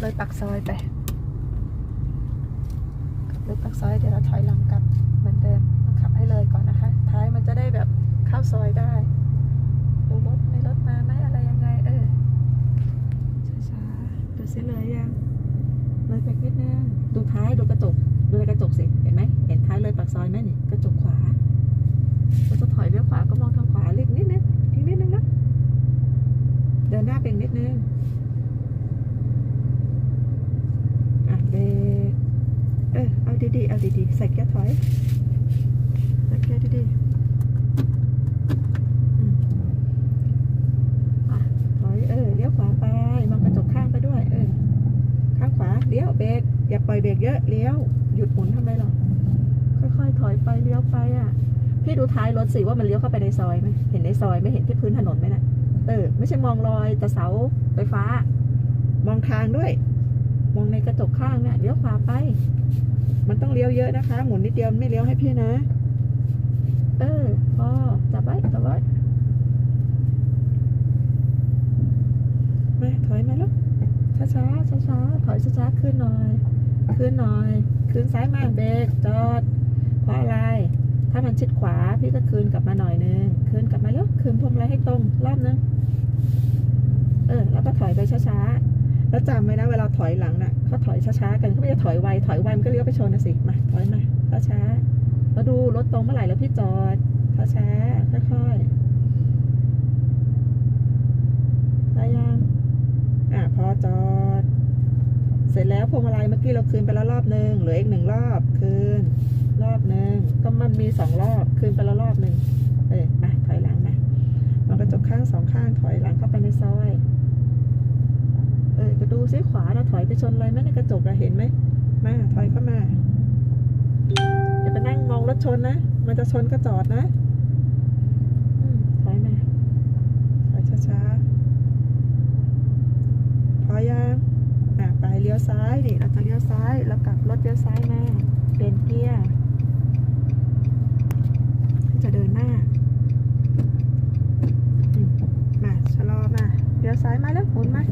เลยปักซอยไปเลยปักซอยเดี๋ยวเราถอยหลังกลับเหมือนเดิมต้องขับให้เลยก่อนนะคะ ท้ายมันจะได้แบบเข้าซอยได้ดูรถในรถมาไหมอะไรยังไง เออช้าๆดูสิเลยยังเลยไปนิดนึงดูท้ายดูกระจกดูในกระจกสิเห็นไหมเห็นท้ายเลยปากซอยไหมนี่กระจกขวาเราจะถอยเลี้ยวขวาก็มองทางขวาเล็กนิดนึงอีกนิดนึงนะเดินหน้าไปอีกนิดนึง อะ เออเอาดีๆเอาดีๆใส่เกียร์ถอยใส่เกียร์ดีๆอืมอะถอยเออเลี้ยวขวาไปมองกระจกข้างไปด้วยเออข้างขวาเลี้ยวเบรกอย่าปล่อยเบรกเยอะเลี้ยวหยุดหมุนทำไมหรอค่อยๆถอยไปเลี้ยวไปอะพี่ดูท้ายรถสิว่ามันเลี้ยวเข้าไปในซอยไหมเห็นในซอยไม่เห็นที่พื้นถนนไหมนะเออไม่ใช่มองรอยแต่เสาไฟฟ้ามองทางด้วย มองในกระจกข้างเนี่ยเลี้ยวขวาไป มันต้องเลี้ยวเยอะนะคะ หมุนนิดเดียวไม่เลี้ยวให้พี่นะ เออพอจับไว้จับไว้มาถอยมาลูกช้าช้าช้าช้าๆถอยช้าช้าๆขึ้นหน่อยขึ้นหน่อยขึ้นซ้ายมาเบรกจอดเพราะอะไร ถ้ามันชิดขวาพี่ก็คืนกลับมาหน่อยนึงคืนกลับมาแล้วคืนพวงมาลัยให้ตรงรอบนึงเออแล้วก็ถอยไปช้าๆ แล้วจำไว้นะเวลาถอยหลังน่ะเขาถอยช้าๆกันเขาไม่ได้ถอยไวถอยไวมันก็เลี้ยวไปชนนะสิมาถอยมาช้าๆแล้วดูรถตรงเมื่อไหร่แล้วพี่จอดช้าๆค่อยๆได้ยังอะพอจอด เสร็จแล้วพวงมาลัยเมื่อกี้เราคืนไปแล้วรอบหนึ่งเหลืออีกหนึ่งรอบคืนรอบหนึ่งก็มันมีสองรอบคืนไปแล้วรอบหนึ่งเออมาถอยหลังมามองกระจกข้างสองข้างถอยหลังเข้าไปในซอย ดูซิขวาเราถอยไปชนอะไรไหมในกระจกเราเห็นไหมมาถอยเข้ามาอย่าไปนั่งมองรถชนนะ มันจะชนก็จอดนะอืมถอยมาถอยช้าๆพอยังอะไปเลี้ยวซ้ายดิเราจะเลี้ยวซ้ายแล้วกลับรถเลี้ยวซ้ายมาเปลี่ยนเกียร์จะเดินหน้าอืมมาชะลอมาเลี้ยวซ้ายมาแล้วหมุนมา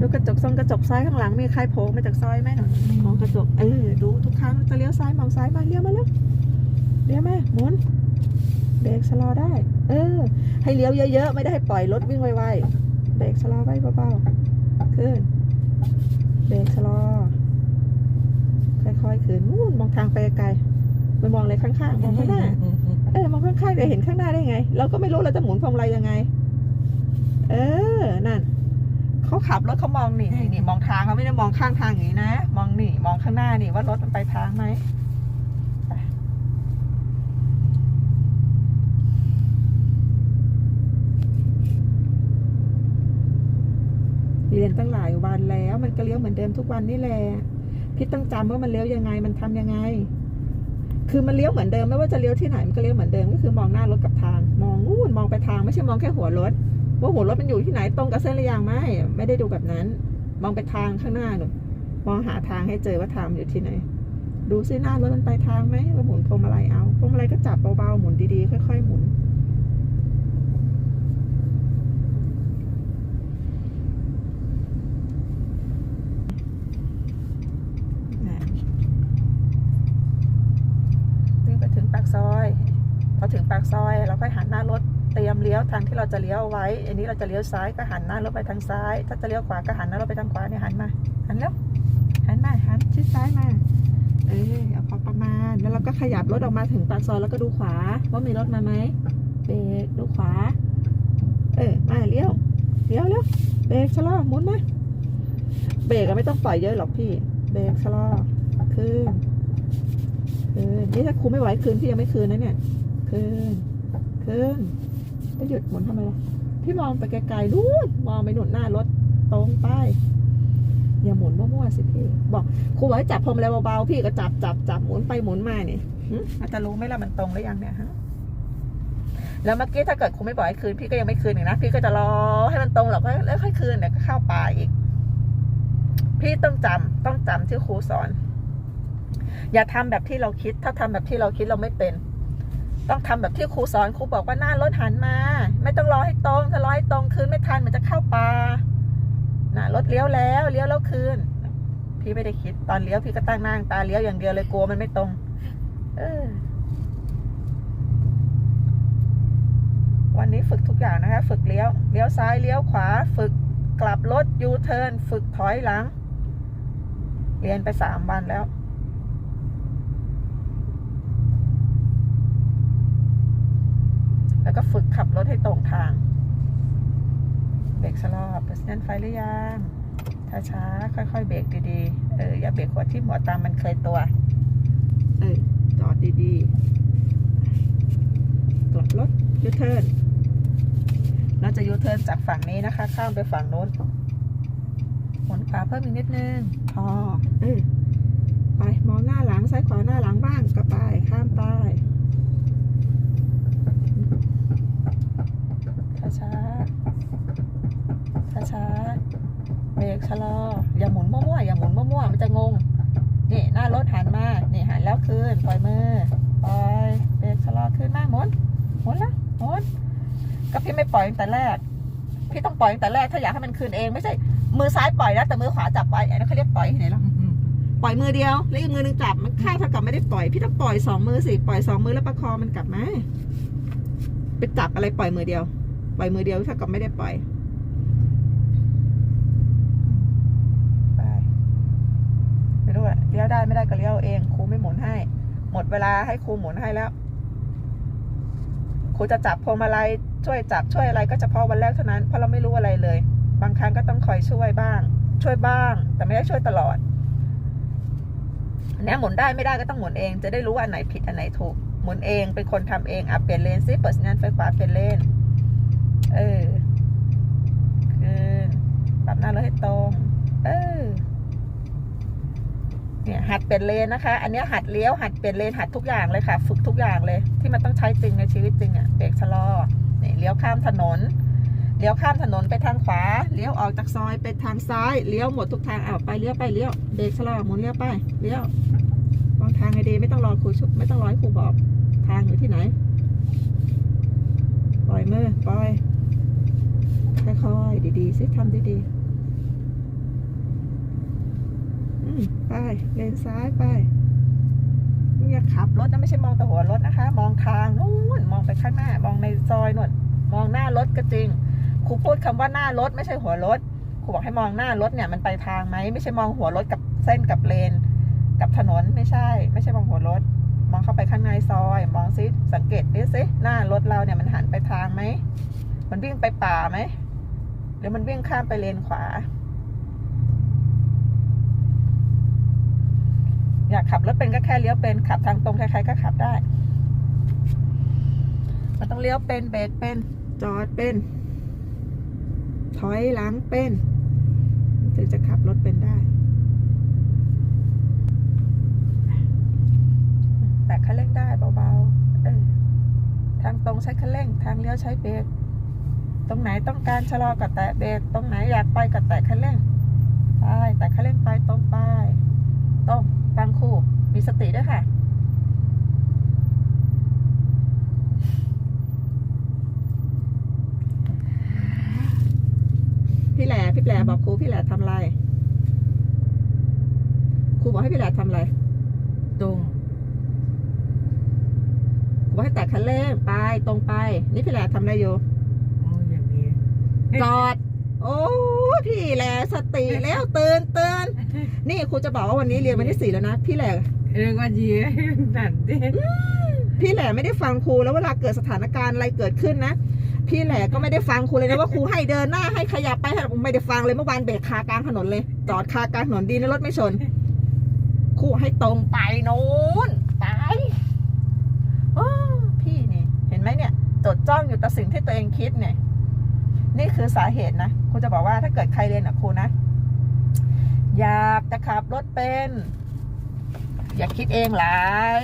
ดูกระจกทรงกระจกซ้ายข้างหลังมีใครโผล่มาจากซอยไหมหน่อยมองกระจกเออดูทุกครั้งจะเลี้ยวซ้ายมองซ้ายมาเลี้ยวมาแล้วเลี้ยวมาหมุนเบรกชะลอได้ เออ ให้เลี้ยวเยอะๆ ไม่ได้ให้ปล่อยรถวิ่งไวๆ เบรกชะลอไว้เบาๆ ขึ้น เบรกชะลอ ค่อยๆ ขึ้นนู่นมองทางไปไกลๆไม่มองเลยข้างๆ มองข้างหน้า เออ มองข้างๆเดี๋ยวเห็นข้างหน้าได้ไง เราก็ไม่รู้เราจะหมุนพวงมาลัยยังไง เออ นั่น เขาขับรถเขามองนี่นี่นี่มองทางเขาไม่ได้มองข้างทางอย่างนี้นะ มองนี่ มองข้างหน้านี่ว่ารถมันไปทางไหมเรียนตั้งหลายวันแล้ว มันก็เลี้ยวเหมือนเดิมทุกวันนี่แหละพี่ต้องจำว่ามันเลี้ยวยังไง มันทำยังไง คือมันเลี้ยวเหมือนเดิมไม่ว่าจะเลี้ยวที่ไหนมันก็เลี้ยวเหมือนเดิมก็คือมองหน้ารถกับทาง มองนู่นมองไปทางไม่ใช่มองแค่หัวรถ ว่าหัวรถมันอยู่ที่ไหนตรงกับเส้นหรือยังไม่ไม่ได้ดูแบบนั้น มองไปทางข้างหน้าหนูมองหาทางให้เจอว่าทางมันอยู่ที่ไหน ดูซิหน้ารถมันไปทางไหมว่าหมุนพวงมาลัยเอาพวงมาลัยก็จับเบาๆหมุนดีๆค่อย ๆ หมุนนะวิ่งไปถึงปากซอย พอถึงปากซอย ลี้ยวทางที่เราจะเลี้ยวเอาไว้ อันนี้เราจะเลี้ยวซ้ายก็หันหน้ารถไปทางซ้าย ถ้าจะเลี้ยวขวาก็หันหน้ารถไปทางขวาเนี่ยหันมา หันแล้ว หันมา หันชิดซ้ายมา เออเอาพอประมาณ แล้วเราก็ขยับรถออกมาถึงปากซอยแล้วก็ดูขวาว่ามีรถมาไหมเบรกดูขวา เออ มาเลี้ยว เลี้ยวเลี้ยวเบรกชะลอหมุนมา เบรกก็ไม่ต้องปล่อยเยอะหรอกพี่ เบรกชะลอคืนคืนนี่ถ้าครูไม่ไหวคืนพี่ยังไม่คืนนะเนี่ยคืนคืน จะหยุดหมุนทำไมล่ะพี่มองไปไกลๆนู่นมองไปหนุนหน้ารถตรงไปอย่าหมุนมั่วๆสิพี่ บอกครูบอกให้จับพวงมาลัยเบาๆพี่ก็จับจับจับหมุนไปหมุนมาเนี่ยอาจจะรู้ไหมล่ะมันตรงหรือยังเนี่ยฮะแล้วเมื่อกี้ถ้าเกิดครูไม่บอกให้คืนพี่ก็ยังไม่คืนอีกนะพี่ก็จะรอให้มันตรงหรอกแล้วค่อยคืนเดี๋ยวก็เข้าป่าอีก พี่ต้องจำต้องจำที่ครูสอน อย่าทำแบบที่เราคิด ถ้าทำแบบที่เราคิดเราไม่เป็น ต้องทำแบบที่ครูสอนครูบอกว่าหน้ารถหันมา ไม่ต้องรอให้ตรงถ้ารอให้ตรงคืนไม่ทันมันจะเข้าป่านะรถเลี้ยวแล้วเลี้ยวแล้วคืนพี่ไม่ได้คิดตอนเลี้ยวพี่ก็ตั้งน้างตาเลี้ยวอย่างเดียวเลยกลัวมันไม่ตรง เออ วันนี้ฝึกทุกอย่างนะคะ ฝึกเลี้ยวเลี้ยวซ้ายเลี้ยวขวา ฝึกกลับรถยูเทิร์นฝึกถอยหลัง เรียนไปสามวันแล้ว แล้วก็ฝึกขับรถให้ตรงทาง เบรกชะลอเปิดสัญญาณไฟหรือยังช้าๆค่อยๆเบรกดีๆ เอออย่าเบรกหัวที่หัวตามมันเคยตัว เออจอดดีๆกลับรถยูเทิร์นเราจะยูเทิร์นจากฝั่งนี้นะคะ ข้ามไปฝั่งโน้นหมุนขวาเพิ่มอีกนิดนึงพอเออไปมองหน้าหลังซ้ายขวาหน้าหลังบ้างก็ไป ข้ามไป ช้าๆ ช้าๆ เบรกชะลอ อย่าหมุนมั่วๆอย่าหมุนมั่วๆมันจะงงนี่หน้ารถหันมานี่หันแล้วคืนปล่อยมือปล่อยเบรกชะลอคืนมาหมุนหมุนละหมุนก็พี่ไม่ปล่อยตั้งแต่แรก พี่ต้องปล่อยตั้งแต่แรกถ้าอยากให้มันคืนเองไม่ใช่มือซ้ายปล่อยนะแต่มือขวาจับไว้อันนั้นเขาเรียกปล่อยที่ไหนล่ะปล่อยมือเดียว แล้วอีกมือหนึงจับมันค่าเท่ากับไม่ได้ปล่อยพี่ต้องปล่อยสองมือสิปล่อยสองมือแล้วประคองมันกลับมาไปจับอะไรปล่อยมือเดียว ปล่อยมือเดียวเท่ากับไม่ได้ปล่อย ลี้ยวได้ไม่ได้ก็เลี้ยวเองครูไม่หมุนให้ หมดเวลาให้ครูหมุนให้แล้วครูจะจับพวงมาลัยช่วยจับช่วยอะไรก็เฉพาะวันแรกเท่านั้นเพราะเราไม่รู้อะไรเลย บางครั้งก็ต้องคอยช่วยบ้าง ช่วยบ้าง แต่ไม่ได้ช่วยตลอดเนี้ยหมุนได้ไม่ได้ก็ต้องหมุนเอง จะได้รู้ว่าอันไหนผิดอันไหนถูกหมุนเองเป็นคนทำเองอะเปลี่ยนเลนซิเปิดสัญญาณไฟขวาเปลี่ยนเลนเออคืนปรับหน้ารถให้ตรง เออ เนี่ยหัดเปลี่ยนเลนนะคะ อันนี้หัดเลี้ยวหัดเปลี่ยนเลนหัดทุกอย่างเลยค่ะ ฝึกทุกอย่างเลย ที่มันต้องใช้จริงในชีวิตจริงอะ่ะเบรกชะลอเนี่ยเลี้ยวข้ามถนนเลี้ยวข้ามถนนไปทางขวาเลี้ยวออกจากซอยไปทางซ้ายเลี้ยวหมดทุกทางอ้าวไปเลี้ยวไปเลี้ยวเบรกชะลอหมุนเลี้ยวไปเลี้ยววางทางให้ดีไม่ต้องรอครูชุบไม่ต้องรอให้ครูบอกทางอยู่ที่ไหน ปล่อยมือปล่อยค่อยๆดีๆสิทำดีๆอืม ไปเลนซ้ายไปอย่าขับรถนะไม่ใช่มองแต่หัวรถนะคะ มองทางนู่นมองไปข้างหน้ามองในซอยนู่นมองหน้ารถก็จริงครูพูดคำว่าหน้ารถไม่ใช่หัวรถครูบอกให้มองหน้ารถเนี่ยมันไปทางไหมไม่ใช่มองหัวรถกับเส้นกับเลน กับถนนไม่ใช่ ไม่ใช่มองหัวรถ มองเข้าไปข้างในซอย มองซิสังเกตดิสิหน้ารถเราเนี่ยมันหันไปทางไหมมันวิ่งไปป่าไหมหรือมันวิ่งข้ามไปเลนขวา อยากขับรถเป็นก็แค่เลี้ยวเป็นขับทางตรงใครๆก็ขับได้มันต้องเลี้ยวเป็นเบรกเป็นจอดเป็น ถอยหลังเป็นถึงจะขับรถเป็นได้ แต่คันเร่งได้เบาๆเออทางตรงใช้คันเร่ง ทางเลี้ยวใช้เบรกตรงไหนต้องการชะลอก็แตะเบรกตรงไหนอยากไปก็แตะคันเร่งไปแต่คันเร่งไปตรงไปตรง ฟังครูมีสติด้วยค่ะ พี่แหล่พี่แหล่บอกครูพี่แหล่ทำอะไรครูบอกให้พี่แหล่ทำอะไรตรงครูบอกให้แตะคันเร่งไปตรงไป นี่พี่แหล่ทำอะไรอยู่อ๋ออย่างนี้ จอด โอ้ พี่แหล่สติแล้วตื่นตื่นนี่ครูจะบอกว่าวันนี้เรียนวันที่สี่แล้วนะพี่แหล่เรื่องว่าดีนั่นดิพี่แหล่ไม่ได้ฟังครูแล้วเวลาเกิดสถานการณ์อะไรเกิดขึ้นนะพี่แหล่ก็ไม่ได้ฟังครูเลยนะว่าครูให้เดินหน้าให้ขยับไปให้ไม่ได้ฟังเลยเมื่อวานเบรกคากลางถนนเลยจอดคากลางถนนดีนะรถไม่ชนครูให้ตรงไปโน้นไปโอ้พี่นี่ เห็นไหมเนี่ยจดจ้องอยู่แต่สิ่งที่ตัวเองคิดเนี่ย นี่คือสาเหตุนะครูจะบอกว่าถ้าเกิดใครเรียนกับครูนะ อยากจะขับรถเป็น อย่าคิดเองหลาย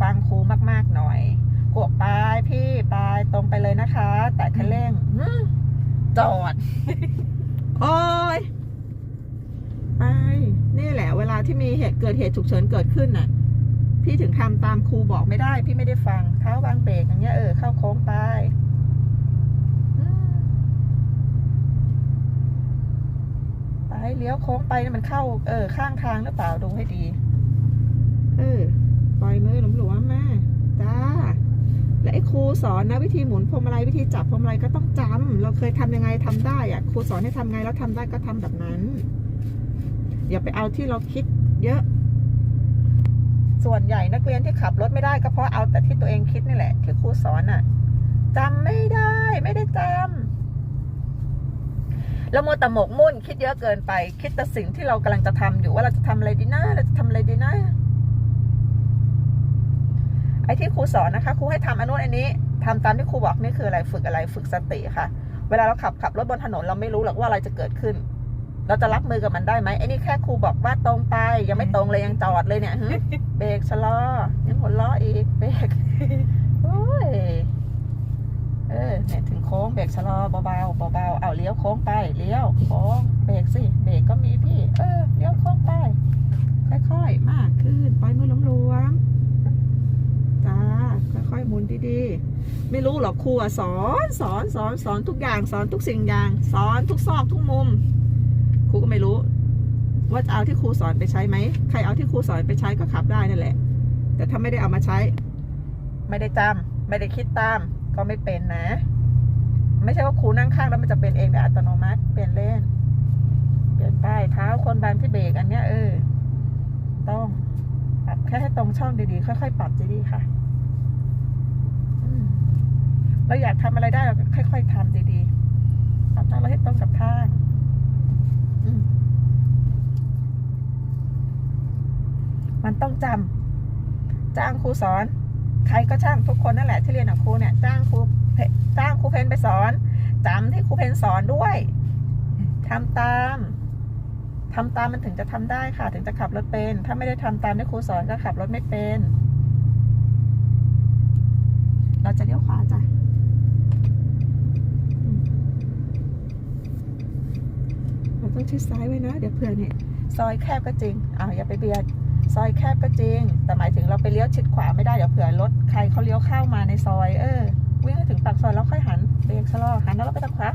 ฟังครูมากๆหน่อยกวกไปพี่ไปตรงไปเลยนะคะ แต่คันเร่งหืมจอด โอ้ยไปนี่แหละ เวลาที่มีเหตุเกิดเหตุฉุกเฉินเกิดขึ้นน่ะ พี่ถึงทำตามครูบอกไม่ได้ พี่ไม่ได้ฟังเท้าวางเบรกอย่างเงี้ยเออเข้าโค้งไป เลี้ยวโค้งไปเนี่ยมันเข้าเออข้างทางหรือเปล่าดูให้ดี เออปล่อยมือหลวมๆมาจ้า และไอ้ครูสอนนะวิธีหมุนพวงมาลัยวิธีจับพวงมาลัยก็ต้องจำเราเคยทำยังไงทำได้อะครูสอนให้ทำไงแล้วทำได้ก็ทำแบบนั้น อย่าไปเอาที่เราคิดเยอะ ส่วนใหญ่นักเรียนที่ขับรถไม่ได้ก็เพราะเอาแต่ที่ตัวเองคิดนี่แหละ ที่ครูสอนอะจำไม่ได้ไม่ได้จำ แล้วโมต่หมกมุ่นคิดเยอะเกินไป คิดแต่สิ่งที่เรากำลังจะทำอยู่ว่าเราจะทำอะไรดีนะเราจะทำอะไรดีนะไอ้ที่ครูสอนนะคะครูให้ทำอันนู้นอันนี้ทำตามที่ครูบอกนี่คืออะไรฝึกอะไรฝึกสติค่ะ เวลาเราขับขับรถบนถนนเราไม่รู้หรอกว่าอะไรจะเกิดขึ้น เราจะรับมือกับมันได้ไหมไอ้นี่แค่ครูบอกว่าตรงไป ยังไม่ตรงเลยยังจอดเลยเนี่ยเบรกชะลอยังหัวล้ออีกเบรก เออเนี่ยถึงโค้งเบรกชะลอเบาๆเบาๆเอาเลี้ยวโค้งไปเลี้ยวโค้งเบรกสิเบรกก็มีพี่ เออเลี้ยวโค้งไป ค่อยๆ มากขึ้นไปล่อยมือหลวมๆจ้าค่อยๆหมุนดีๆ ไม่รู้หรอกครูสอนสอนสอนสอนทุกอย่างสอนทุกสิ่งอย่าง สอนทุกซอกทุกมุมครูก็ไม่รู้ ว่าจะเอาที่ครูสอนไปใช้ไหมใครเอาที่ครูสอนไปใช้ก็ขับได้นั่นแหละ แต่ถ้าไม่ได้เอามาใช้ ไม่ได้จำไม่ได้คิดตามก็ไม่เป็นนะ ไม่ใช่ว่าครูนั่งข้างแล้วมันจะเป็นเองแบบอัตโนมัติเปลี่ยนเลนเปลี่ยนป้ายเท้าคนบานที่เบรกอันเนี้ยเออ ต้องปรับแค่ให้ตรงช่องดีๆ ค่อยๆปรับดีๆค่ะเราอยากทำอะไรได้เราค่อย ๆทำดีๆปรับหน้าเราให้ตรงกับทางมมันต้องจำจ้างครูสอน ใครก็ช่างทุกคนนั่นแหละที่เรียนกับครูเนี่ย จ้างครู จ้างครูเพนไปสอนจำที่ครูเพนสอนด้วยทำตามทำตามมันถึงจะทำได้ค่ะ ถึงจะขับรถเป็น ถ้าไม่ได้ทำตามที่ครูสอนก็ขับรถไม่เป็น เราจะเลี้ยวขวาจ้ะอืมเราต้องชิดซ้ายไว้นะ เดี๋ยวเผื่อเนี่ยซอยแคบก็จริงอ้าวอย่าไปเบียดซอยแคบก็จริง แต่หมายถึงเราไปเลี้ยวชิดขวาไม่ได้เดี๋ยวเผื่อรถใครเขาเลี้ยวเข้ามาในซอย เออวิ่งให้ถึง ปากซอยแล้วค่อยหันเบรกชะลอหันแล้วเราไปทางขวา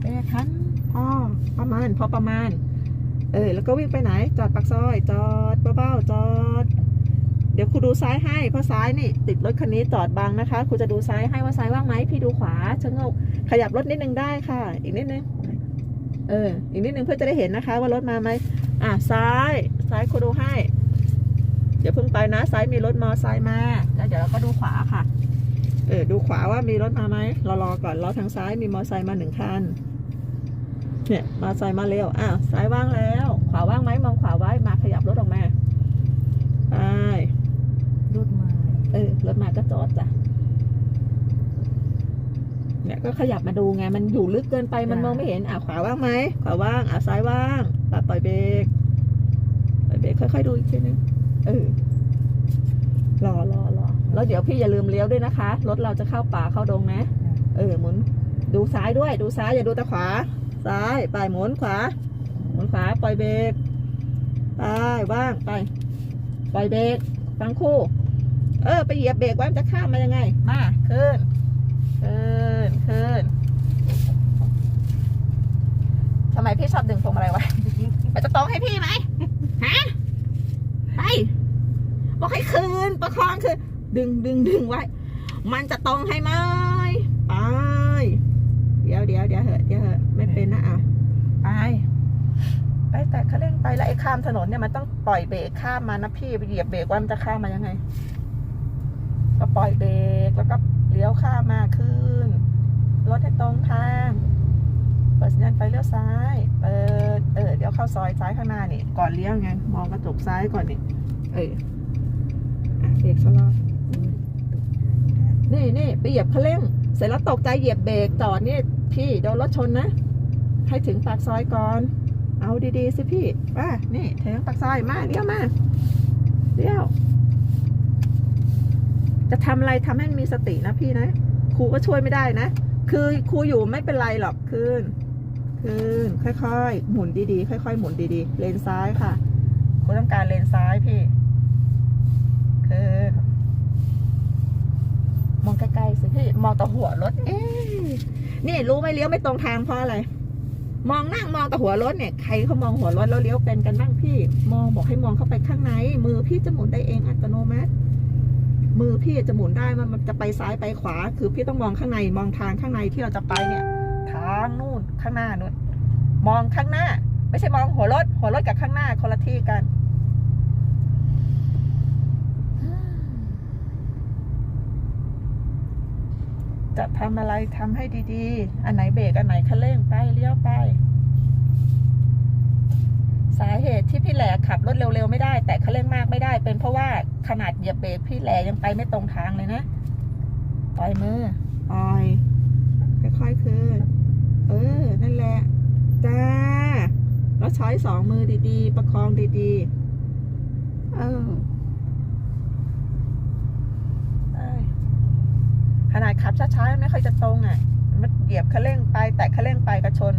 เบรกหันพอประมาณพอประมาณ เออแล้วก็วิ่งไปไหน จอดปากซอย จอดเบาๆจอด เดี๋ยวครูดูซ้ายให้เพราะซ้ายนี่ ติดรถคันนี้จอดบังนะคะครูจะดูซ้ายให้ว่าซ้ายว่างไหมพี่ดูขวาชะโงกขยับรถนิดนึงได้ค่ะ อีกนิดนึงเอออีกนิดนึงเพื่อจะได้เห็นนะคะ ว่ารถมาไหมอะซ้ายซ้ายครูดูให้เดี๋ยวเพิ่งไปนะซ้ายมีรถมอไซค์มาแล้วเดี๋ยวเราก็ดูขวาค่ะ เออดูขวาว่ามีรถมาไหมเรารอก่อนรอทางซ้ายมีมอไซค์มาหนึ่งคันเนี่ยมอไซค์มาเร็วอ้าวซ้ายว่างแล้ว ขวาว่างไหมมองขวาไว้มาขยับรถออกมาไปรถมาเออรถมาก็จอดจ้ะเนี่ยก็ขยับมาดูไงมันอยู่ลึกเกินไปมันมองไม่เห็นอะขวาว่างไหมขวาว่างอะซ้ายว่างปัดปล่อยเบรกปล่อยเบรกค่อยๆดูอีกทีนึงเออรอรอรอ แล้วเดี๋ยวพี่อย่าลืมเลี้ยวด้วยนะคะ รถเราจะเข้าป่าเข้าดงนะ เออหมุน ดูซ้ายด้วย ดูซ้ายอย่าดูแต่ขวา ซ้ายไปหมุนขวา หมุนขวาปล่อยเบรกไปว่างไป ปล่อยเบรกฟังคู่ เออ ไปเหยียบเบรกไว้มันจะข้ามมายังไง มาขึ้น ขึ้น ขึ้นทำไมพี่ชอบดึงพวงมาลัยไว้ มันจะตรงให้พี่ไหม ฮะ ไป บอกให้คืน ประคองคือ ดึงดึงดึงไว้ มันจะตรงให้ไหมไป เดี๋ยวเดี๋ยวเดี๋ยวเหอะเดี๋ยวเหอะไม่เป็นนะอะไปไปแต่เขาเร่งไปแล้วไอ้ข้ามถนนเนี่ยมันต้องปล่อยเบรกข้ามมานะพี่ไปเหยียบเบรกว่ามันจะข้ามมายังไง ก็ปล่อยเบรกแล้วก็เลี้ยวข้ามมาขึ้นรถให้ตรงทางเปิดสัญญาณไฟเลี้ยวซ้ายเปิดเออเดี๋ยวเข้าซอยซ้ายข้างหน้านี่ก่อนเลี้ยวไงมองกระจกซ้ายก่อนนี่เออเบรกชะลอ นี่นี่ไปเหยียบคันเร่ง เสร็จแล้วตกใจเหยียบเบรกจอดนี่พี่โดนรถชนนะ ให้ถึงปากซอยก่อน เอาดีๆสิพี่ว่านี่ถึงปากซอยมาเลี้ยวมาเลี้ยวจะทำอะไรทำให้มีสตินะพี่นะครูก็ช่วยไม่ได้นะ คือครูอยู่ไม่เป็นไรหรอกคืนคืนค่อยๆ หมุนดีๆ ค่อย ๆ หมุนดีๆ เลนซ้ายค่ะครูต้องการเลนซ้ายพี่คืน มองใกล้ๆสิพี่มองต่อหัวรถ เอ๊ะนี่รู้ไหมเลี้ยวไม่ตรงทางเพราะอะไร มองนั่งมองต่อหัวรถเนี่ยใครเขามองหัวรถแล้วเลี้ยวเป็นกันบ้างพี่ มองบอกให้มองเข้าไปข้างใน มือพี่จะหมุนได้เองอัตโนมัติ มือพี่จะหมุนได้มันมันจะไปซ้ายไปขวา คือพี่ต้องมองข้างในมองทางข้างในที่เราจะไปเนี่ย ทางนู่นข้างหน้านู่นมองข้างหน้า ไม่ใช่มองหัวรถ หัวรถกับข้างหน้าคนละที่กัน จะทำอะไรทำให้ดีๆ อันไหนเบรกอันไหนคันเร่งไปเลี้ยวไป สาเหตุที่พี่แหลขับรถเร็วๆไม่ได้ แต่คันเร่งมากไม่ได้ เป็นเพราะว่าขนาดเหยียบเบรกพี่แหลยังไปไม่ตรงทางเลยนะปล่อยมือปล่อยค่อยๆคืนเออ นั่นแหละจ้าแล้วใช้สองมือดีๆ ประคองดีๆ เออได้ ขนาดขับช้าๆไม่ค่อยจะตรงอะ มันเหยียบคันเร่งไป แตะคันเร่งไปกระชน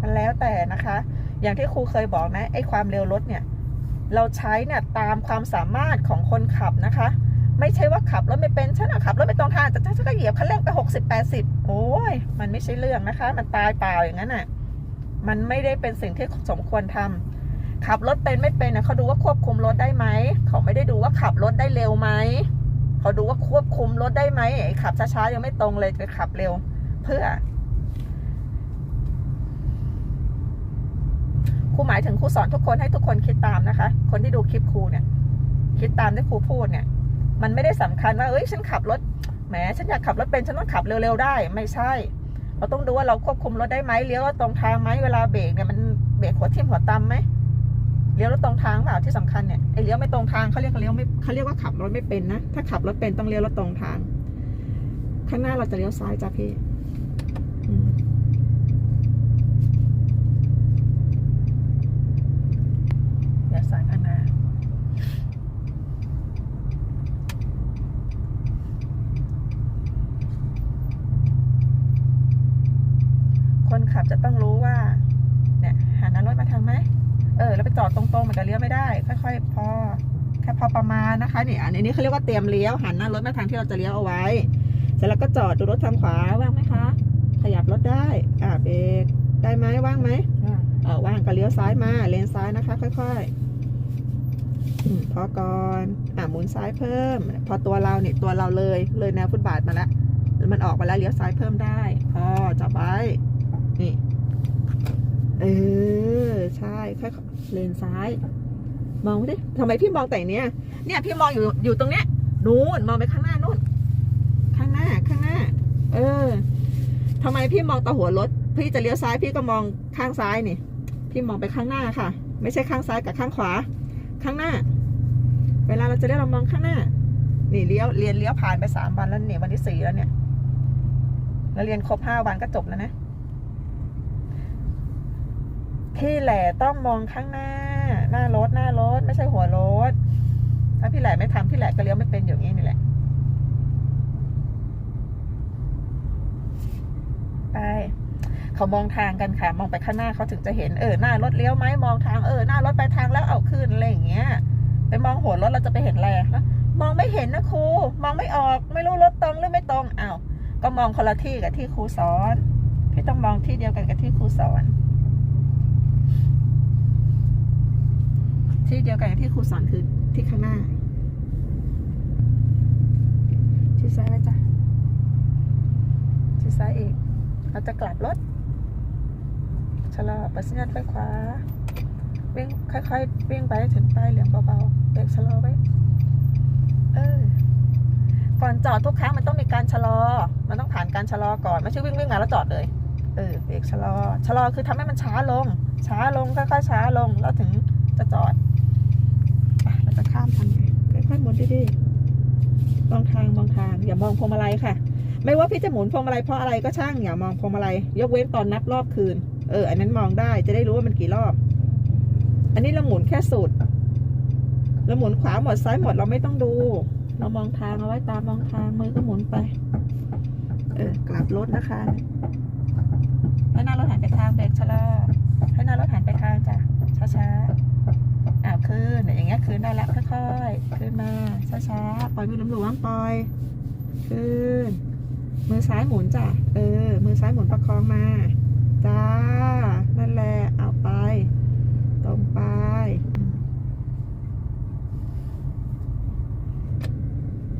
มันแล้วแต่นะคะ อย่างที่ครูเคยบอกนะไอ้ความเร็วรถเนี่ย เราใช้เนี่ยตามความสามารถของคนขับนะคะ ไม่ใช่ว่าขับรถไม่เป็นฉันขับรถไม่ตรงทางแต่ฉันก็เหยียบคันเร่งไปหกสิบแปดสิบโอ้ยมันไม่ใช่เรื่องนะคะ มันตายเปล่าอย่างนั้นอะมันไม่ได้เป็นสิ่งที่สมควรทำขับรถเป็นไม่เป็นนะเขาดูว่าควบคุมรถได้ไหมเขาไม่ได้ดูว่าขับรถได้เร็วไหม ขาดูว่าควบคุมรถได้ไหมขับช้าๆยังไม่ตรงเลยไปขับเร็ว เพื่อครูหมายถึงครูสอนทุกคนให้ทุกคนคิดตามนะคะ คนที่ดูคลิปครูเนี่ย คิดตามที่ครูพูดเนี่ย มันไม่ได้สำคัญว่าเอ้ยฉันขับรถแหมฉันอยากขับรถเป็นฉันต้องขับเร็วๆได้ ไม่ใช่ เราต้องดูว่าเราควบคุมรถได้ไหมเลี้ยวตรงทางไหมเวลาเบรกเนี่ยมันเบรกหัวทิ่มหัวตำไหม เลี้ยวรถตรงทางเปล่าที่สำคัญเนี่ยไอ้เลี้ยวไม่ตรงทางเขาเรียกเลี้ยวไม่เขาเรียกว่าขับรถไม่เป็นนะถ้าขับรถเป็นต้องเลี้ยวรถตรงทาง ข้างหน้าเราจะเลี้ยวซ้ายจ้ะพี่อืมเลี้ยวซ้ายข้างหน้า คนขับจะต้องรู้ว่า เนี่ยหันหน้ารถมาทางไหม เออ แล้วไปจอดตรงๆมันจะเลี้ยวไม่ได้ ค่อยๆ พอ แค่พ อประมาณนะคะนี่อันนี้เขาเรียกว่าเตรียมเลี้ยวหันหน้ารถมาทางที่เราจะเลี้ยวเอาไว้ เสร็จแล้วก็จอดดูรถทางขวาว่างไหมคะ ขยับรถได้อ่าเบรกได้ไหมว่างไหมเออว่างก็เลี้ยวซ้ายมาเลนซ้ายนะคะ ค่อยๆอมพอก่อนอ่าหมุนซ้ายเพิ่ม พอตัวเราเนี่ยตัวเราเลยเลยแนวฟุตบาทมาแล้วมันออกมาแล้วเลี้ยวซ้ายเพิ่มได้พอจับไว้นี่เออใช่ค่อยๆเลนซ้าย มองดิทำไมพี่มองแต่เนี้ยเนี่ยพี่มองอยู่อยู่ตรงเนี้ยนู่นมองไปข้างหน้านู่นข้างหน้าข้างหน้า เออทำไมพี่มองตาหัวรถ พี่จะเลี้ยวซ้ายพี่ก็มองข้างซ้ายนี่ พี่มองไปข้างหน้าค่ะ ไม่ใช่ข้างซ้ายกับข้างขวา ข้างหน้า เวลาเราจะเลี้ยวเรามองข้างหน้า นี่เลี้ยวเรียนเลี้ยวผ่านไปสามวันแล้วเนี่ยวันที่สี่แล้วเนี่ยแล้วเรียนครบห้าวันก็จบแล้วนะพี่แหล่ต้องมองข้างหน้า หน้ารถหน้ารถ ไม่ใช่หัวรถ ถ้าพี่แหล่ไม่ทำพี่แหล่ก็เลี้ยวไม่เป็นอย่างนี้นี่แหละ ไปเขามองทางกันค่ะ มองไปข้างหน้าเขาถึงจะเห็นเออหน้ารถเลี้ยวไหมมองทางเออหน้ารถไปทางแล้วเอาขึ้นอะไรอย่างเงี้ย ไปมองหัวรถเราจะไปเห็นอะไรแล้วมองไม่เห็นนะครู มองไม่ออกไม่รู้รถตรงหรือไม่ตรงอ้าวก็มองคนละที่กับที่ครูสอน พี่ต้องมองที่เดียวกันกับที่ครูสอน ที่เดียวกันที่ครูสอนคือที่ข้างหน้าที่ซ้ายไว้จ้ะที่ซ้ายอีกเราจะกลับรถชะลอปิดสัญญาณไฟขวาวิ่งค่อยๆวิ่งไปถึงป้ายเหลืองเบาๆเบรกชะลอไว้เออก่อนจอดทุกครั้งมันต้องมีการชะลอ มันต้องผ่านการชะลอก่อนไม่ใช่วิ่งวิ่งมาแล้วจอดเลยเออเบรกชะลอชะลอคือทำให้มันช้าลง ช้าลงค่อยๆช้าลงแล้วถึงจะจอดอะเราจะข้ามทางไง ค่อยๆหมุนดีๆมองทางมองทาง อย่ามองพวงมาลัยค่ะ ไม่ว่าพี่จะหมุนพวงมาลัยเพราะอะไรก็ช่างอย่ามองพวงมาลัยยกเว้นตอนนับรอบคืน เออ อันนั้นมองได้จะได้รู้ว่ามันกี่รอบ อันนี้เราหมุนแค่สุดเราหมุนขวาหมดซ้ายหมดเราไม่ต้องดู เรามองทางเอาไว้ตามมองทางมือก็หมุนไป เออกลับรถนะคะให้หน้ารถหันไปทางเบรกชะลอให้หน้ารถหันไปทางจ้ะช้าๆ อ้าวคืนเนี่ยอย่างเงี้ยคืนได้แล้วค่อยๆคืนมาช้าๆปล่อยมือหลวมๆปล่อยคืนมือซ้ายหมุนจ้ะเออ มือซ้ายหมุนประคองมาจ้านั่นแหละเอาไป ตรงไป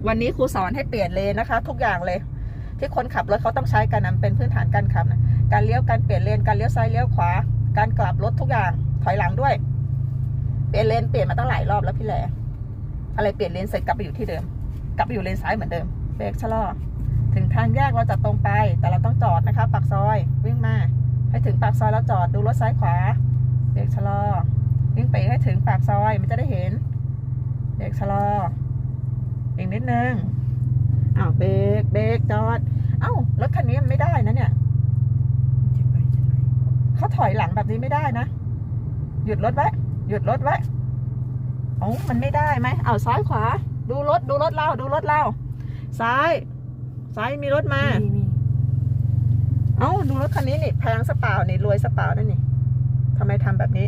วันนี้ครูสอนให้เปลี่ยนเลนนะคะ ทุกอย่างเลย ที่คนขับรถเขาต้องใช้กันนะเป็นพื้นฐานการขับนะการเลี้ยวการเปลี่ยนเลนการเลี้ยวซ้ายเลี้ยวขวา การกลับรถทุกอย่างถอยหลังด้วย เปลี่ยนเลนเปลี่ยนมาตั้งหลายรอบแล้วพี่แหลอะไรเปลี่ยนเลนเสร็จกลับไปอยู่ที่เดิม กลับไปอยู่เลนซ้ายเหมือนเดิมเบรกชะลอ ถึงทางแยกเราจะตรงไป แต่เราต้องจอดนะคะปากซอยวิ่งมาให้ถึงปากซอยแล้วจอดดูรถซ้ายขวาเบรกชะลอวิ่งไปให้ถึงปากซอยมันจะได้เห็นเบรกชะลออีกนิดนึงอ้าวเบรกเบรกจอด เอ้ารถคันนี้มันไม่ได้นะเนี่ยจะไปจะไหนเขาถอยหลังแบบนี้ไม่ได้นะ หยุดรถไว้ หยุดรถไว้เอ้ามันไม่ได้ไหมเอาซ้ายขวา ดูรถดูรถเราดูรถเราซ้าย ซ้ายมีรถมามีมีเอ้าดูรถคันนี้นี่แพงสเปล่านี่รวยสเปล่านั่นนี่ทำไมทำแบบนี้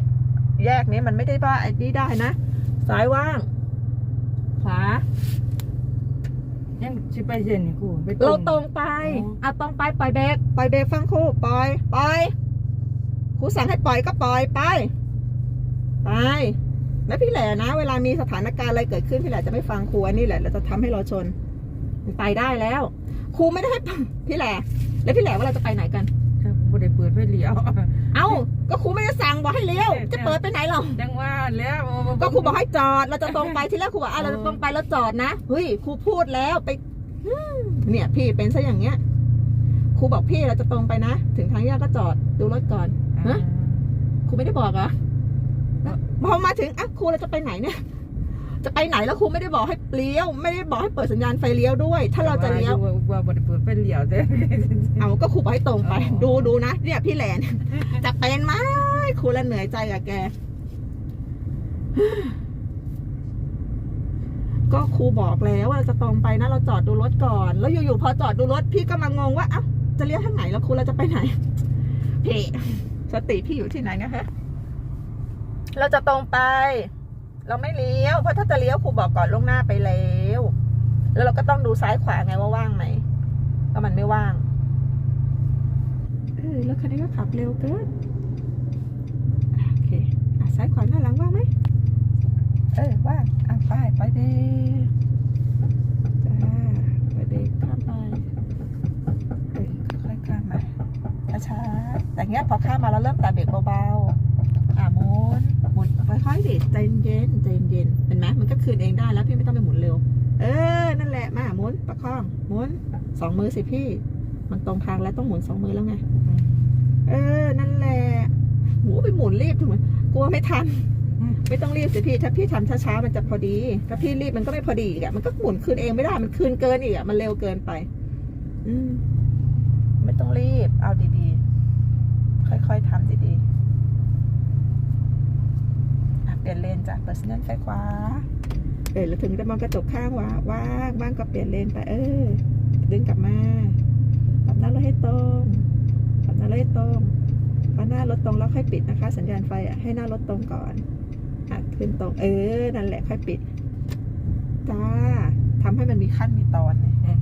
แยกนี้มันไม่ได้ว่าไอ้นี่ได้นะซ้ายว่าง ขวายังจะไปเย็นนี่กูไปเราตรงไปอ๋ออะตรงไปปล่อยเบรกปล่อยเบรกฟังครูปล่อยปล่อยครูสั่งให้ปล่อยก็ปล่อยไป ไปแล้วพี่แหล่นะ เวลามีสถานการณ์อะไรเกิดขึ้นพี่แหล่จะไม่ฟังครูอันนี้แหละเราจะทำให้เราชนมันไปได้แล้วครูไม่ได้ให้พี่แหล่แล้วพี่แหล่ว่าเราจะไปไหนกันครับบ่ได้เปิดไฟเลี้ยว เอ้า ก็ครูไม่ได้สั่งบอกให้เลี้ยว จะเปิดไปไหนหรอจังว่าแล้วก็ครูบอกให้จอด เราจะตรงไปที่แรกครูบอกอะเราจะตรงไปแล้วจอดนะ เฮ้ยครูพูดแล้วไปอืมเนี่ยพี่เป็นซะอย่างเงี้ย ครูบอกพี่เราจะตรงไปนะ ถึงทางแยกก็จอดดูรถก่อนฮะครูไม่ได้บอกเหรอแล้ว พอมาถึงอะครูเราจะไปไหนเนี่ยจะไปไหนแล้วครูไม่ได้บอกให้เลี้ยว ไม่ได้บอกให้เปิดสัญญาณไฟเลี้ยวด้วย ถ้าเราจะเลี้ยวว่าว่าบ่ได้เปิดไฟเลี้ยวเด้เอาก็ครูบอกให้ตรงไปอ๋อดูดูนะเนี่ยพี่แหลนจะเป็นไหมครูละเหนื่อยใจกับแก ก็ครูบอกแล้วว่าเราจะตรงไปนะ เราจอดดูรถก่อน แล้วอยู่ๆพอจอดดูรถพี่ก็มางงว่าเอ้าจะเลี้ยวทางไหนแล้วครูเราจะไปไหนพี่สติพี่อยู่ที่ไหนนะคะ เราจะตรงไป เราไม่เลี้ยว เพราะถ้าจะเลี้ยวครูบอกก่อนล่วงหน้าไปแล้ว แล้วเราก็ต้องดูซ้ายขวาไงว่าว่างไหมก็มันไม่ว่าง เออแล้วคันนี้ก็ขับเร็วเกินอะโอเคอะซ้ายขวาหน้าหลังว่างไหมเออว่างอะไปไปเบรกจ้าไปเบรกข้ามไปเออค่อยๆข้ามมาช้าๆแต่เงี้ยพอข้ามมาแล้วเริ่มแตะเบรกเบาๆอะหมุนหมุน ค่อยๆดิใจเย็นใจเย็นเห็นไหมมันก็คืนเองได้แล้วพี่ไม่ต้องไปหมุนเร็ว เออ นั่นแหละมาหมุนประคองหมุนสองมือสิพี่ มันตรงทางแล้วต้องหมุนสองมือแล้วไงเออ นั่นแหละหมูไปหมุนรีบทำไมกลัวไม่ทัน ไม่ต้องรีบสิพี่ ถ้าพี่ทำช้าๆมันจะพอดี ถ้าพี่รีบมันก็ไม่พอดีอีกอะมันก็หมุนคืนเองไม่ได้มันคืนเกินอีกอะมันเร็วเกินไป อืมไม่ต้องรีบ เอาดีๆ ค่อยๆทำดีๆอะ เปลี่ยนเลนจากเปิดสัญญาณไฟขวาเออแล้วถึงจะมองกระจกข้างว่าว่างว่างก็เปลี่ยนเลนไป เออ ดึงกลับมาปรับหน้ารถให้ตรงปรับหน้ารถให้ตรงพอหน้ารถตรงแล้วค่อยปิดนะคะ สัญญาณไฟอะให้หน้ารถตรงก่อนอะขึ้นตรง เออ นั่นแหละค่อยปิด จ้าทำให้มันมีขั้นมีตอนเนี่ย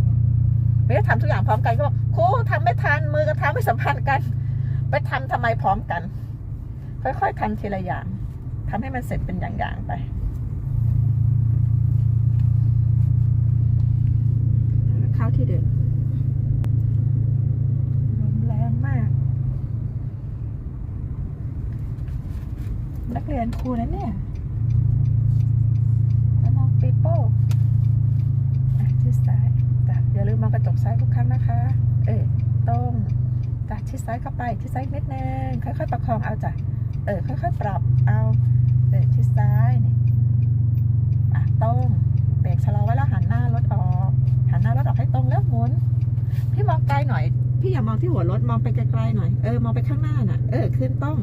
ไม่ได้ทำทุกอย่างพร้อมกันก็บอกครูทำไม่ทันมือกับเท้าไม่สัมพันธ์กัน ไปทำทำไมพร้อมกัน ค่อยๆทำทีละอย่าง ทำให้มันเสร็จเป็นอย่างๆไปเข้าที่เดิมลมแรงมาก นักเรียนครูนะเนี่ยแล้วน้องปีโป้อะชิดซ้ายจ้ะอย่าลืมมองกระจกซ้ายทุกครั้งนะคะ เอ้ยตรงจ้ะชิดซ้ายเข้าไปชิดซ้ายนิดนึงค่อยๆประคองเอาจ้ะเออค่อยๆปรับเอา เออชิดซ้ายนี่อะตรงเบรกชะลอไว้แล้วหันหน้ารถออก หันหน้ารถออกให้ตรงแล้วหมุน พี่มองไกลหน่อย พี่อย่ามองที่หัวรถมองไปไกลๆหน่อย เออมองไปข้างหน้าน่ะ เออขึ้นต้อง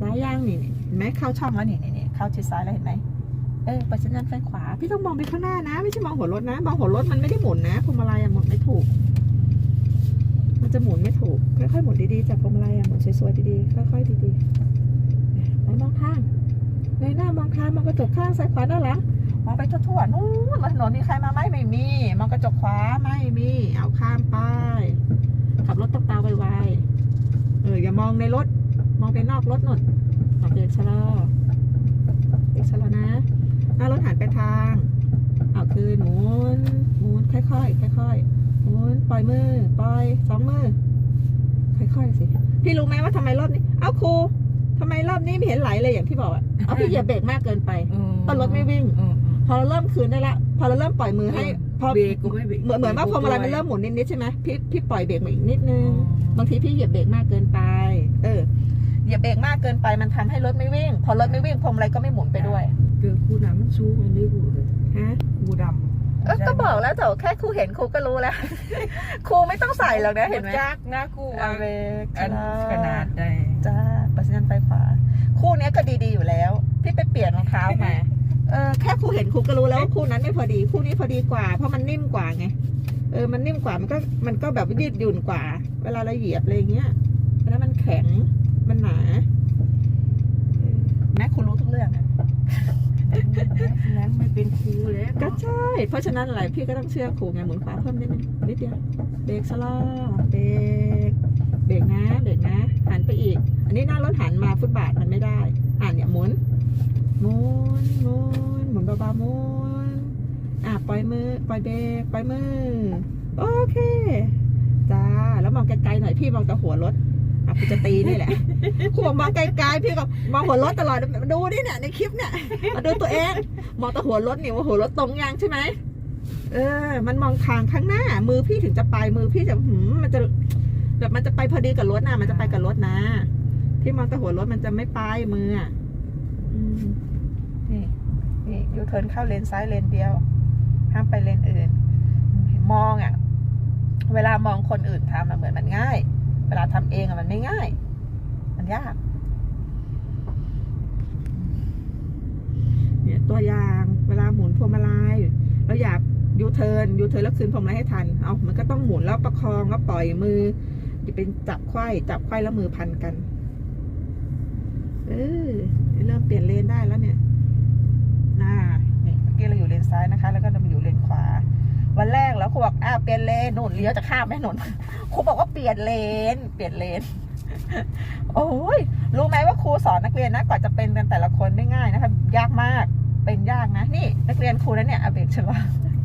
ซ้ายย่างนี่เห็นไหมเข้าช่องแล้วนี่นี่นี่เข้าชิดซ้ายแล้วเห็นไหมเออปิดสัญญาณไฟขวา พี่ต้องมองไปข้างหน้านะ ไม่ใช่มองหัวรถนะ มองหัวรถมันไม่ได้หมุนนะพวงมาลัยอะหมุนไม่ถูก มันจะหมุนไม่ถูก ค่อยๆหมุนดีๆจากพวงมาลัยอะหมุนสวยๆดีๆ ค่อยๆดีๆแล้วมองข้าง เงยหน้ามองข้างมองกระจกข้างซ้ายขวาด้านหลังมองไปทั่วๆนู้นถนนมีใครมาไหมไม่มี มองกระจกขวาไม่มี เอาข้ามไปขับรถต้องตาไวๆเอออย่ามองในรถ มองไปนอกรถหน่นเอาเบรกชะลอเบรกชะลอนะหน้ารถหันไปทางเอาคืนหมุนหมุนค่อยๆค่อยๆหมุนปล่อยมือปล่อยสองมือค่อยๆสิพี่รู้ไหมว่าทำไมรอบนี้ เอาครู ทำไมรอบนี้ไม่เห็นไหลเลยอย่างที่บอกอะเอาพี่เหยียบเบรกมากเกินไปเออตอนรถไม่วิ่งเออพอเราเริ่มคืนได้ละ พอเราเริ่มปล่อยมือให้ พอเบรกกูไม่เบรกเหมือนเหมือนว่าพอมาลัยมันเริ่มหมุนนิดๆใช่ไหมพี่พี่ปล่อยเบรกมาอีกนิดนึอืงมบางทีพี่เหยียบเบรกมากเกินไป เออ เหยียบเบรกมากเกินไปมันทำให้รถไม่วิ่ง พอรถไม่วิ่งพวงมาลัยก็ไม่หมุนไปด้วย เกือบกูน้ำมันสูงอันนี้กูเลยฮะกูดำเออก็บอกแล้วแต่แค่ครูเห็นครูก็รู้แล้ว ครูไม่ต้องใส่หรอกนะเห็นไหมจักนะกูเอาเบรกอันขนาดได้จ้า ปัสยันไฟขวา คู่เนี้ยก็ดีๆอยู่แล้ว พี่ไปเปลี่ยนรองเท้ามา เออแค่ครูเห็นครูก็รู้แล้วว่าคู่นั้นไม่พอดี คู่นี้พอดีกว่า เพราะมันนิ่มกว่าไง เออ มันนิ่มกว่า มันก็ มันก็แบบยืดหยุ่นกว่า เวลาเราเหยียบอะไรอย่างเงี้ยแล้วมันแข็ง มันหนาเออแม่ครูรู้ทุกเรื่องอะนั้นไม่เป็นครูแล้วก็ใช่ เพราะฉะนั้นอะไรพี่ก็ต้องเชื่อครูไงหมุนขวาเพิ่มนิดนึงนิดเดียวเบรกชะลอเบรกเบรกนะเบรกนะหันไปอีก อันนี้หน้ารถหันมาฟุตบาทมันไม่ได้ อ่านเนี่ยหมุนหมุนหมุนหมุนเบาๆหมุนอะปล่อยมือปล่อยเบรกปล่อยมือ โอเคจ้าแล้วมองไกลๆหน่อยพี่มองแต่หัวรถอะพี่จะตีนี่แหละครูบอกมองไกลๆพี่ก็มองหัวรถตลอดดูนี่เนี่ยในคลิปเนี่ยมาดูตัวเองมองแต่หัวรถนี่ว่าหัวรถตรงยังใช่ไหมเออ มันมองทางข้างหน้า มือพี่ถึงจะไปมือพี่จะหืมมันจะแบบมันจะไปพอดีกับรถนะมันจะไปกับรถนะ ที่มองแต่หัวรถมันจะไม่ไปมืออะอืมนี่นี่ยูเทิร์นเข้าเลนซ้ายเลนเดียว ห้ามไปเลนอื่น มองอะ เวลามองคนอื่นทำอะเหมือนมันง่าย เวลาทำเองอะมันไม่ง่าย มันยากเนี่ยตัวอย่างเวลาหมุนพวงมาลัยเราอยากยูเทิร์นยูเทิร์นแล้วคืนพวงมาลัยให้ทัน เอามันก็ต้องหมุนแล้วประคองแล้วปล่อยมือจะเป็นจับไขว้จับไขว้แล้วมือพันกัน เออเริ่มเปลี่ยนเลนได้แล้วเนี่ยน่านี่เมื่อกี้เราอยู่เลนซ้ายนะคะ แล้วก็เรามาอยู่เลนขวา วันแรกแล้วครูบอกอ้าวเปลี่ยนเลนหนุนเลี้ยวจะข้ามไหมหนุนครูบอกว่าเปลี่ยนเลน เปลี่ยนเลน โอ้ยรู้ไหมว่าครูสอนนักเรียนนะกว่าจะเป็นกันแต่ละคนไม่ง่ายนะคะ ยากมากเป็นยากนะ นี่ นักเรียนครูนะเนี่ยอาเบกชลา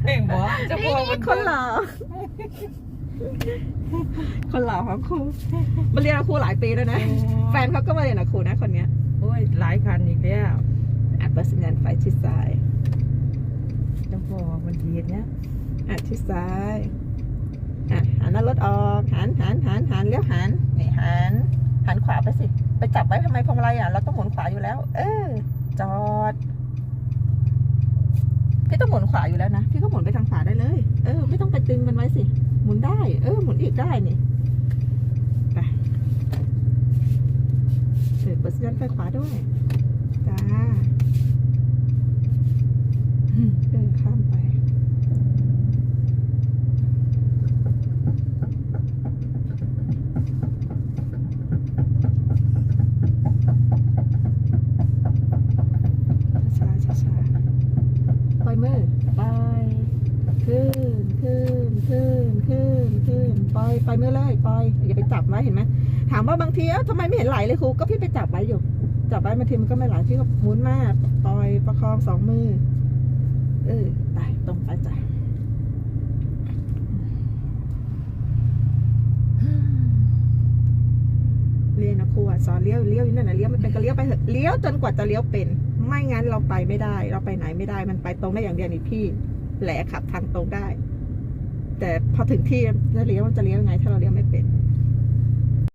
เองบอกจะพอมันคนหล่อ คนหล่อของครูมาเรียนกับครูหลายปีแล้วนะ แฟนเขาก็มาเรียนกับครูนะคนเนี้ยโอ้ยหลายคันอีกแล้วอะเปิดสัญญาณไฟชิดซ้ายจะพอมันทีเนี้ยอะชิดซ้ายอะหันหน้ารถออกหันหันหันหันเลี้ยวหันนี่หันหันขวาไปสิ ไปจับไว้ทำไมพวงมาลัยอะเราต้องหมุนขวาอยู่แล้ว เออ จอด พี่ต้องหมุนขวาอยู่แล้วนะ พี่ก็หมุนไปทางขวาได้เลย เออ ไม่ต้องไปตึงมันไว้สิ หมุนได้ เออหมุนอีกได้นี่ไปเปิดเปิดสัญญาณไฟขวาด้วย จ้าเออข้ามไป ช้าช้าช้าปล่อยมือไปขึ้นขึ้นขึ้นขึ้นขึ้นปล่อยปล่อยมือเลยปล่อยอย่าไปจับไว้เห็นไหมถามว่าบาง ทีเอ้าทำไมไม่เห็นไหลเลยครูก็พี่ไปจับไว้อยู่ จับไว้บาทีมันก็ไม่ไหลพี่ก็หมุนมากปล่อยประคองสองมือ เออไปตรงไปจ้ะเรียนนะครูอะสอนเลี้ยวเลี้ยวอยู่นั่นนะเลี้ยวไม่เป็นก็เลี้ยวไปเถอะเลี้ยวจนกว่าจะเลี้ยวเป็น ไม่งั้นเราไปไม่ได้ เราไปไหนไม่ได้มันไปตรงได้อย่างเดียวนี่พี่แหละขับทางตรงได้ แต่พอถึงที่จะเลี้ยวมันจะเลี้ยวยังไง ถ้าเราเลี้ยวไม่เป็น